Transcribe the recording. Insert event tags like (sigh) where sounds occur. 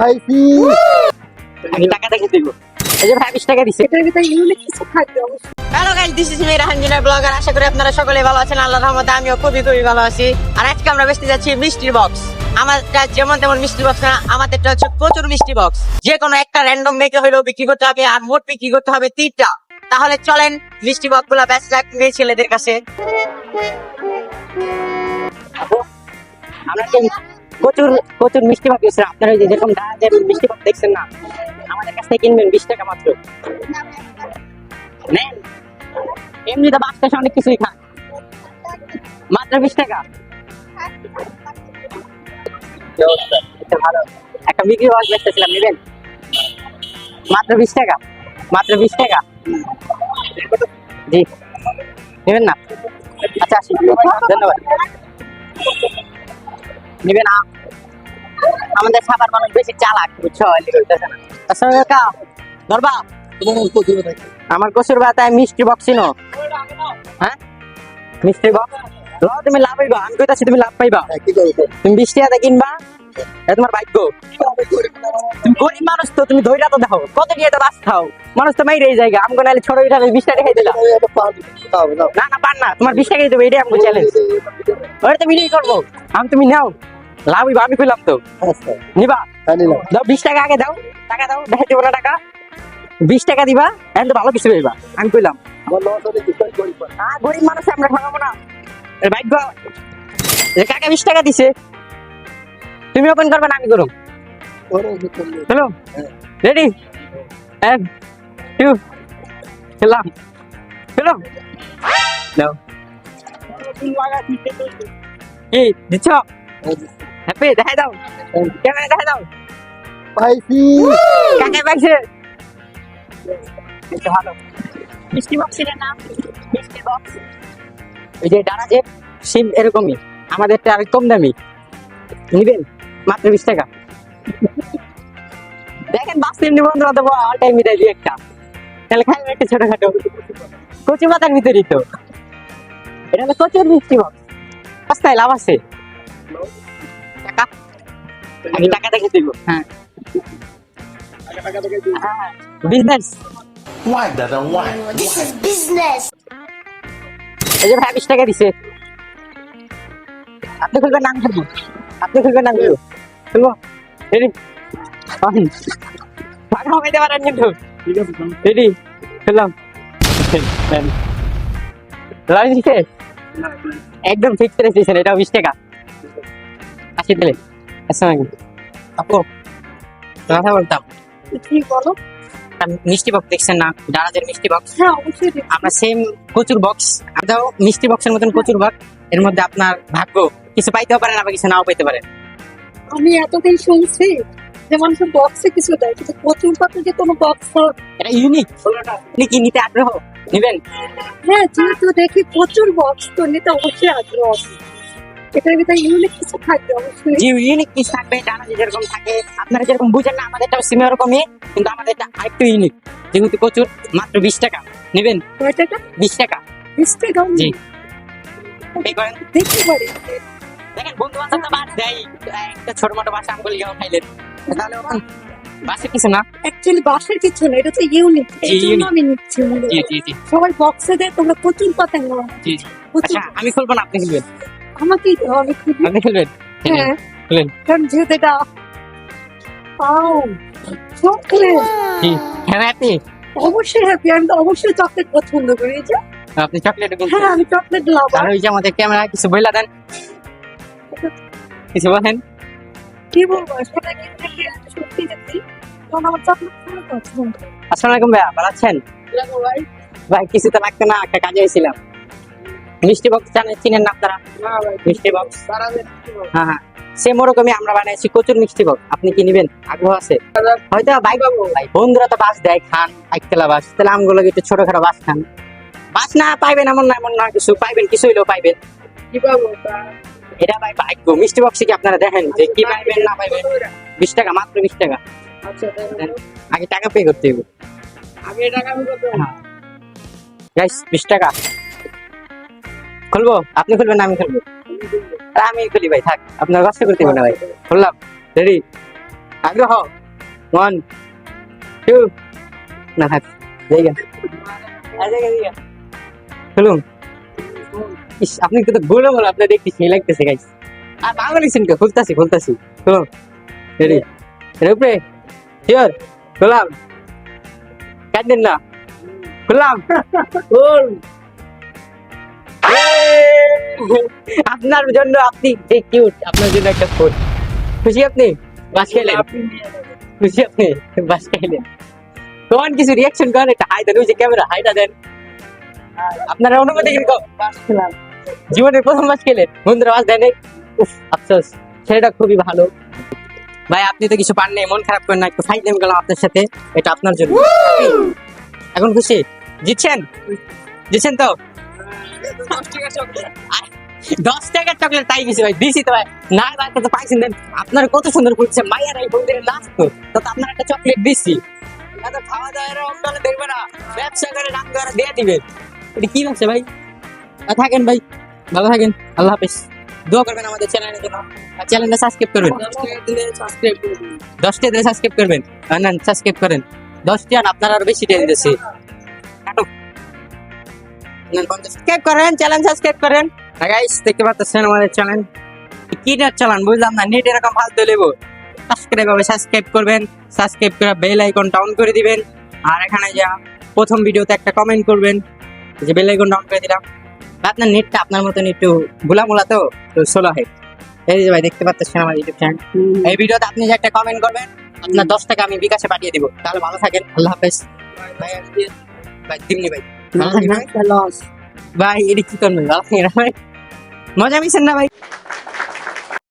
পাইছি আমি টাকা দেখে দিব। এই যে ভাই বিশ টাকা দিছে। এটার ভিতরে ইউনিক কিছু থাকবে hello guys this is me Rahanjina blogger আশা করি আপনারা সকলে ভালো আছেন। আল্লাহর রহমতে আমিও খুবই খুবই ভালো আছি। আর আজকে আমরা বেচতে যাচ্ছি মিষ্টির বক্স আমারটা যেমন তেমন মিষ্টি বক্স না আমাদেরটা হচ্ছে প্রচুর মিষ্টি বক্স যে কোনো একটা র্যান্ডম মেকে হলেও বিক্রি করতে হবে আর মোট বিক্রি করতে হবে তিনটা। তাহলে চলেন মিষ্টি বক্সগুলা ব্যস্ত রাখবে ছেলেদের কাছে। আমরা প্রচুর প্রচুর মিষ্টি বক্স দিচ্ছি আপনারা যে যেরকম যে মিষ্টি বক্স দেখছেন না। আমাদের কাছ থেকে কিনবেন বিশ টাকা মাত্র। নেন। এমনি তো বাচ্চা অনেক কিছুই খান মাত্র বিশ টাকা। একটা বিক্রি বক্স বেচতেছিলাম, নেবেন? মাত্র বিশ টাকা। মাত্র বিশ টাকা। জি। নেবেন না? আচ্ছা আসি। ধন্যবাদ। নেবেন না আমাদের সাবার মানুষ বেশি চালাক বুঝছ? আসলে কাকা ধরবা? আমার কসুর বাতায় মিষ্টি বক্স চিনো হ্যাঁ? মিষ্টি বক্স ল তুমি লাভ হইবা আমি কইতাছি তুমি লাভ পাইবা। হ্যাঁ, তুমি বিশ টাকা কিনবা। এটা তোমার ভাগ্য। তুমি গরিব মানুষ তো তুমি ধৈর্য তো দেখো। কত দিয়ে তো বাস খাও? মানুষ তো মাইরে জায়গা। আমগো নাহলে ছোট পিঠা বিশ টাকা খাই দিলাম। আমি একটা পান খাও নাও না না পার না। তোমার বিশ টাকা দেবো এটাই আমগো চ্যালেঞ্জ ওটা তো বিলিয়ে করব। আমি তুমি নাও। লাভ আমি কইলাম তো। নিবা? হ্যাঁ দাও বিশ টাকা আগে দাও। টাকা দাও দেখে দিব না টাকা। বিশ টাকা দিবা এখন তো ভালো কিছু আমি কইলাম গরিব মানুষ আমরা খাওয়াবো না। ভাগ্য। কাকা বিশ টাকা দিছে? তুমি ওপেন করবে না আমি নেই। চলো রেডি এক টু খেলাম খেলাম দাও কি দিচ্ছ? হ্যাপি দেখাই দাও। ক্যামেরা দেখাই দাও। পাইছি। কাকে পাইছে? এটা ভালো। মিষ্টি বক্সের নাম মিষ্টি বক্স। ওই যে ডানা যে সিম এরকমই আমাদেরটা আর কম দামি। নিবেন? মাত্র বিশ টাকা। দেখেন বাসের নিবন্ধন দেবো অল টাইম মিটাই দিয়ে একটা। তাহলে খাই একটা ছোটখাটো। কচু পাতার ভিতরেই তো। এটা হলো কচুর মিষ্টি বক্স সস্তায় লাভ আছে। টাকা। আমি টাকা দেখে দিব। হ্যাঁ। Business Why, Dada? Why? This is business. এই যে ভাই বিশ টাকা দিছে। আপনি খুলবেন নাম খুলবো। আপনি খুলবেন নাম খুলবো খুলবো। রেডি? পারেন কিন্তু। রেডি? খুললাম। লাইন দিছে একদম ঠিক করে দিয়েছেন এটা বিশ টাকা। আসি দিলে। আসসালাম আপু কথা বলতাম। কি বলো? মিষ্টি বক্স দেখছেন না? ডানাজের মিষ্টি বক্স হ্যাঁ অবশ্যই আমরা সেম কচুর বক্স আমরাও মিষ্টি বক্সের মতন কচুর বক্স এর মধ্যে আপনার ভাগ্য। কিছু পাইতেও পারেন আবার কিছু নাও পাইতে পারেন। আমি এতদিন শুনছি যে মানুষের বক্সে কিছু দেয় কিন্তু প্রচুর পাতে যে কোনো বক্স এটা ইউনিক আপনি কি নিতে আগ্রহ? নিবেন? হ্যাঁ যেহেতু দেখি প্রচুর বক্স তো নিতে অবশ্যই আগ্রহ আছে। এটার ভিতরে ইউনিক কিছু থাকবে অবশ্যই। যে ইউনিক পিস থাকবে ডানা যেরকম থাকে। আপনারা যেরকম বুঝেন না আমাদেরটাও সিমে ওরকমই কিন্তু আমাদেরটা আরেকটু ইউনিক যেহেতু কচুর মাত্র বিশ টাকা। নিবেন? কয় টাকা? বিশ টাকা। বিশ টাকা? জি। করেন। দেখতে পারি। দেখেন বন্ধু বান্ধব তো বাদ দেয়। একটা ছোট মোটো বাসা আমগুলি খাইলেন তাহলে ওখান- বাসে কিছু না। অ্যাকচুয়ালি বাসের কিছু না এটা তো ইউনিক এই জন্য আমি নিচ্ছি জি জি জি। সবাই বক্সে দেয় তোমরা প্রচুর পাতা নেওয়া জি জি। আচ্ছা আমি খুলবো না আপনি খুলবেন। আমাকেই তো আমি খুবই আপনি খুলবেন? হ্যাঁ। খুলেন। কারণ যেহেতু এটা পাও চকলেট জি হ্যাঁ হ্যাপি অবশ্যই হ্যাপি আমি তো অবশ্যই চকলেট পছন্দ করি এই যে। আপনি চকলেট হ্যাঁ আমি চকলেট আর ওই যে আমাদের ক্যামেরা কিছু বইলা দেন। কিছু বলেন কি বলব? আসলে কি সত্যি দেখছি কারণ আমার চকলেট খুবই পছন্দ আসসালামু আলাইকুম ভাইয়া ভালো আছেন? ভাই কিছু তো লাগতো না একটা কাজে এসেছিলাম মিষ্টি বক্স জানেন চিনেন না আপনারা? মিষ্টি বক্স হ্যাঁ হ্যাঁ। সেম ওরকমই আমরা বানাইছি প্রচুর মিষ্টি বক্স আপনি কি নিবেন? আগ্রহ আছে? হয়তো পাবো ভাই বন্ধুরা তো বাস দেয় খান একতলা বাস। তাহলে আমগুলো একটু ছোটখাটো বাস খান। বাস না পাইবেন এমন না এমন না কিছু পাইবেন কিছু হইলেও পাইবেন। কি পাবো এটা ভাই ভাগ্য মিষ্টি বক্সে কি আপনারা দেখেন যে কি পাইবেন না পাইবেন বিশ টাকা মাত্র বিশ টাকা। আচ্ছা আগে টাকা পে করতে হবে। আগে টাকা আমি কত গাইস বিশ টাকা। খুলবো? আপনি খুলবেন না আমি খুলবো। আরে আমি খুলি ভাই থাক। আপনার কষ্ট করতে হবে না ভাই। খুললাম। রেডি আগ্রহ ওয়ান টু না থাক। জায়গা চলুন ইস আপনি কিন্তু বলে বলে আপনার দেখতে সেই লাগতেছে গাইস আর বাংলা লিখছেন কে খুলতাছি খুলতাছি। চলো রেডি এর উপরে? শিওর খুললাম কাটেন না। খুললাম খুল। (laughs) আপনার জন্য আপনি যে কিউট আপনার জন্য একটা ফুল খুশি আপনি? বাস খেলেন। খুশি আপনি? বাস খাইলেন কোন কিছু রিয়াকশন করেন? একটা হাই দেন ওই যে ক্যামেরা হাইটা দেন। আপনার অনুমতি কীরকম বাস খেলাম। জীবনের প্রথম বাস খেলেন বন্ধুরা, বাস দেন উফ, আফসোস, ছেলেটা খুবই ভালো। ভাই, আপনি তো কিছু পান নেই মন খারাপ করেন না, একটু ফাইট নেমে গেলাম আপনার সাথে, এটা আপনার জন্য। এখন খুশি? জিতছেন? জিতছেন তো? দশ টাকার চকলেট তাই ভাই, দিছি তো ভাই। না ভাই তো পাইছেন দেন। আপনার কত সুন্দর করছে মাইয়ার এই বন্ধুদের লাস্ট তো। আপনার একটা চকলেট দিছি। খাওয়া দাওয়া এরকম করলে দেখবে না। ব্যবসা করে করে দিয়ে দিবে। এটা কি ব্যবসা ভাই? থাকেন ভাই। ভালো থাকেন, আল্লাহ হাফেজ। দোয়া করবেন আমাদের চ্যানেলের জন্য। আর চ্যানেলটা সাবস্ক্রাইব করবেন। দশটা দিলে সাবস্ক্রাইব করবেন। না সাবস্ক্রাইব করেন। দশটি আর আপনার আরও বেশি দিয়ে দিতেছি। সাবস্ক্রাইব করেন, চ্যানেল সাবস্ক্রাইব করেন। দেখতে পাচ্ছেন আমাদের চ্যানেল। কি নেট চালান, বুঝলাম না, নেট এরকম ফালতু লেবো। সাবস্ক্রাইব সাবস্ক্রাইব করবেন। সাবস্ক্রাইব করে বেল আইকন অন করে দিবেন। আর এখানে যা প্রথম ভিডিওতে একটা কমেন্ট করবেন, যে বেল আইকন অন করে দিলাম। আপনার নেটটা আপনার মতন একটু গুলামুলা তো তো সোলো হয় এই যে ভাই দেখতে পাচ্ছেন আমার ইউটিউব চ্যানেল এই ভিডিওতে আপনি যে একটা কমেন্ট করবেন আপনার দশ টাকা আমি বিকাশে পাঠিয়ে দিব তাহলে ভালো থাকেন আল্লাহ হাফেজ ভাই ভাই দিমনি ভাই ভালো থাকেন ভাই ভাই এটি কি করবেন ভালো থাকেন ভাই মজা মিছেন না ভাই